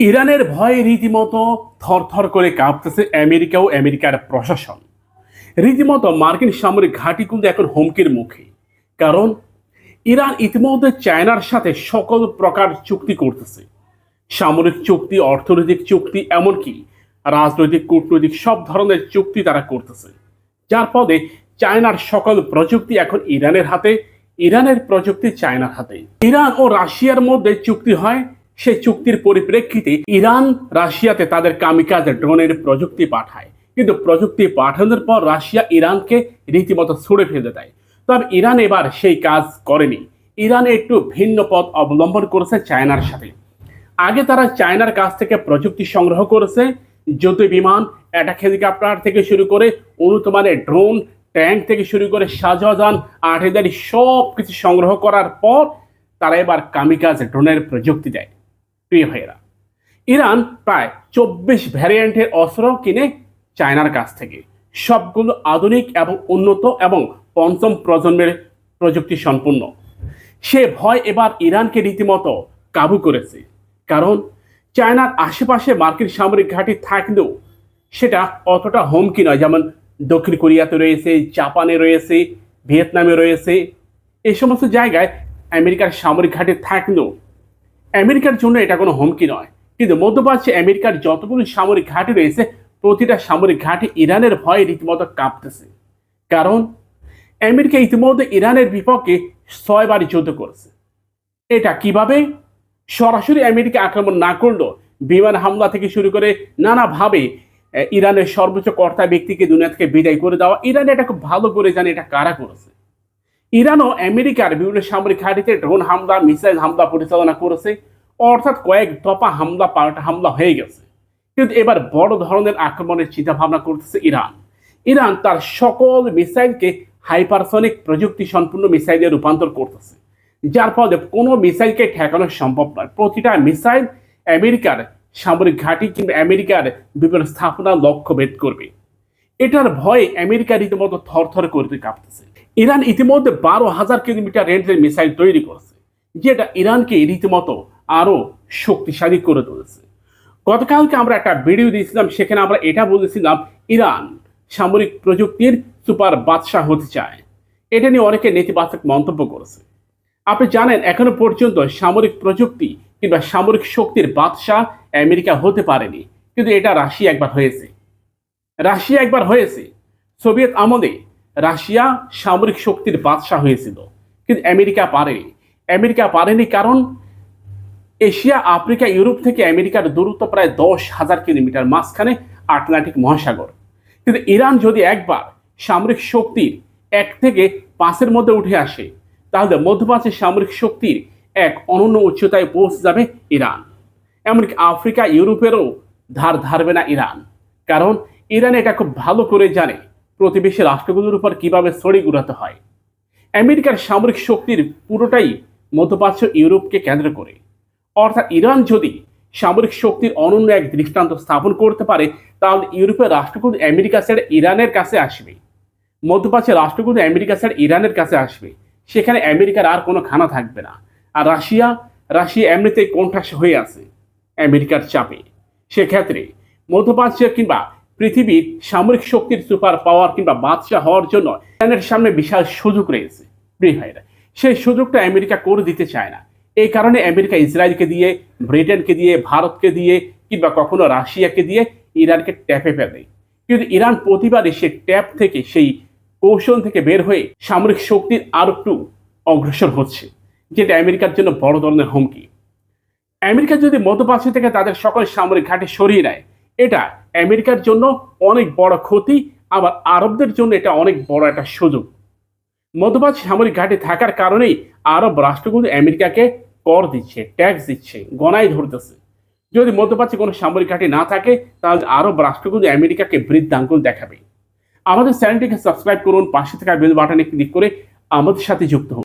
ইরানের ভয়ে রীতিমতো থরথর করে কাঁপতেছে আমেরিকা ও আমেরিকার প্রশাসন। রীতিমতো মার্কিন সামরিক ঘাঁটি কিন্তু এখন হুমকির মুখে। কারণ, ইরান ইতিমধ্যে চায়নার সাথে সকল প্রকার চুক্তি করতেছে। সামরিক চুক্তি, অর্থনৈতিক চুক্তি, এমনকি রাজনৈতিক, কূটনৈতিক সব ধরনের চুক্তি তারা করতেছে। যার ফলে চায়নার সকল প্রযুক্তি এখন ইরানের হাতে, ইরানের প্রযুক্তি চায়নার হাতে। ইরান ও রাশিয়ার মধ্যে চুক্তি হয় সেই চুক্তির পরিপ্রেক্ষিতে ইরান রাশিয়াতে তাদের কামিকাজ ড্রোনের প্রযুক্তি পাঠায়। কিন্তু প্রযুক্তি পাঠানোর পর রাশিয়া ইরানকে রীতিমতো ছুড়ে ফেলে দেয়। তবে ইরান এবার সেই কাজ করেনি। ইরান একটু ভিন্ন পথ অবলম্বন করেছে চায়নার সাথে। আগে তারা চায়নার কাছ থেকে প্রযুক্তি সংগ্রহ করেছে যুদ্ধ বিমান, অ্যাটাক হেলিকপ্টার থেকে শুরু করে উন্নত মানের ড্রোন, ট্যাঙ্ক থেকে শুরু করে সাজান আর্টিলারি সব কিছু সংগ্রহ করার পর তারা এবার কামিকাজ ড্রোনের প্রযুক্তি দেয়। প্রিয় ভাইয়েরা, ইরান প্রায় চব্বিশ ভ্যারিয়েন্টের অস্ত্র কিনে চায়নার কাছ থেকে। সবগুলো আধুনিক এবং উন্নত এবং পঞ্চম প্রজন্মের প্রযুক্তি সম্পূর্ণ। সে ভয় এবার ইরানকে রীতিমতো কাবু করেছে। কারণ চায়নার আশেপাশে মার্কিন সামরিক ঘাঁটি থাকলেও সেটা অতটা হুমকি নয়। যেমন দক্ষিণ কোরিয়াতে রয়েছে, জাপানে রয়েছে, ভিয়েতনামে রয়েছে। এই সমস্ত জায়গায় আমেরিকার সামরিক ঘাঁটি থাকলেও আমেরিকার জন্য এটা কোনো হুমকি নয়। কিন্তু মধ্যপ্রাচ্যে আমেরিকার যতগুলো সামরিক ঘাঁটি রয়েছে, প্রতিটা সামরিক ঘাঁটি ইরানের ভয়ে রীতিমতো কাঁপতেছে। কারণ, আমেরিকা ইতিমধ্যে ইরানের বিপক্ষে ছয়বার যুদ্ধ করেছে। এটা কীভাবে? সরাসরি আমেরিকা আক্রমণ না করলেও বিমান হামলা থেকে শুরু করে নানাভাবে ইরানের সর্বোচ্চ কর্তা ব্যক্তিকে দুনিয়া থেকে বিদায় করে দেওয়া। ইরান এটা খুব ভালো করে জানে এটা কারা করেছে। ইরানও আমেরিকার বিভিন্ন সামরিক ঘাঁটিতে ড্রোন হামলা, মিসাইল হামলা পরিচালনা করেছে। অর্থাৎ কয়েক দফা হামলা, পাল্টা হামলা হয়ে গেছে। কিন্তু এবার বড় ধরনের আক্রমণের চিন্তা ভাবনা করতেছে ইরান। ইরান তার সকল মিসাইলকে হাইপারসনিক প্রযুক্তি সম্পূর্ণ মিসাইলে রূপান্তর করতেছে। যার ফলে কোনো মিসাইলকে ঠেকানো সম্ভব নয়। প্রতিটা মিসাইল আমেরিকার সামরিক ঘাঁটি কিংবা আমেরিকার বিভিন্ন স্থাপনা লক্ষ্য ভেদ করবে। এটার ভয়ে আমেরিকা রীতিমতো থরথর করতে কাঁপতেছে। ইরান ইতিমধ্যে বারো হাজার কিলোমিটার রেঞ্জের মিসাইল তৈরি করেছে, যেটা ইরানকে রীতিমতো আরও শক্তিশালী করে তুলেছে। গতকালকে আমরা একটা ভিডিও দিয়েছিলাম, সেখানে আমরা এটা বলেছিলাম, ইরান সামরিক প্রযুক্তির সুপার বাদশাহ হতে চায়। এটা নিয়ে অনেকে নেতিবাচক মন্তব্য করেছে। আপনি জানেন, এখনও পর্যন্ত সামরিক প্রযুক্তি কিংবা সামরিক শক্তির বাদশাহ আমেরিকা হতে পারেনি, কিন্তু এটা রাশিয়া একবার হয়েছে। রাশিয়া একবার হয়েছে। সোভিয়েত আমলে রাশিয়া সামরিক শক্তির বাদশাহ হয়েছিল। কিন্তু আমেরিকা পারেনি আমেরিকা পারেনি কারণ এশিয়া, আফ্রিকা, ইউরোপ থেকে আমেরিকার দূরত্ব প্রায় দশ হাজার কিলোমিটার মাঝখানে আটলান্টিক মহাসাগর। কিন্তু ইরান যদি একবার সামরিক শক্তির এক থেকে পাঁচের মধ্যে উঠে আসে, তাহলে মধ্যপ্রাচ্যের সামরিক শক্তির এক অনন্য উচ্চতায় পৌঁছে যাবে ইরান। এমনকি আফ্রিকা, ইউরোপেরও ধার ধারবে না ইরান। কারণ ইরান এটা খুব ভালো করে জানে প্রতিবেশী রাষ্ট্রগুলোর উপর কীভাবে ছড়ি ঘুরাতে হয়। আমেরিকার সামরিক শক্তির পুরোটাই মধ্যপ্রাচ্য ইউরোপকে কেন্দ্র করে। অর্থাৎ ইরান যদি সামরিক শক্তির অনন্য এক দৃষ্টান্ত স্থাপন করতে পারে, তাহলে ইউরোপের রাষ্ট্রগুলো আমেরিকা ছেড়ে ইরানের কাছে আসবে। মধ্যপ্রাচ্যের রাষ্ট্রগুলো আমেরিকা ছেড়ে ইরানের কাছে আসবে। সেখানে আমেরিকার আর কোনো খানা থাকবে না। আর রাশিয়া রাশিয়া এমনিতেই কোণঠাস হয়ে আছে আমেরিকার চাপে। সেক্ষেত্রে মধ্যপ্রাচ্য কিংবা পৃথিবীর সামরিক শক্তির সুপার পাওয়ার কিংবা বাদশাহ হওয়ার জন্য ইরানের সামনে বিশাল সুযোগ রয়েছে। প্রিয় ভাইরা সেই সুযোগটা আমেরিকা করে দিতে চায় না। এই কারণে আমেরিকা ইসরায়েলকে দিয়ে, ব্রিটেনকে দিয়ে, ভারতকে দিয়ে কিংবা কখনো রাশিয়াকে দিয়ে ইরানকে ট্যাপে ফেলে। কিন্তু ইরান প্রতিবারে সে ট্যাপ থেকে সেই কৌশল থেকে বের হয়ে সামরিক শক্তির আরও একটু অগ্রসর হচ্ছে, যেটা আমেরিকার জন্য বড় ধরনের হুমকি। আমেরিকা যদি মধ্যপ্রাচ্য থেকে তাদের সকল সামরিক ঘাটে সরিয়ে নেয়, এটা আমেরিকার জন্য অনেক বড় ক্ষতি, আবার আরবদের জন্য এটা অনেক বড় একটা সুযোগ। মধ্যপ্রাচ্য সামরিক ঘাটে থাকার কারণেই আরব রাষ্ট্রগুলো আমেরিকাকে কর দিচ্ছে, ট্যাক্স দিচ্ছে গণায় ধরতেছে। যদি মধ্যপ্রাচ্যে কোনো সামরিক ঘাঁটি না থাকে, তাহলে আরব রাষ্ট্রগুলো আমেরিকাকে বৃদ্ধাঙ্গুল দেখাবে। আমাদের চ্যানেলটিকে সাবস্ক্রাইব করুন, পাশে থাকা বেল বাটনে ক্লিক করে আমাদের সাথে যুক্ত হন।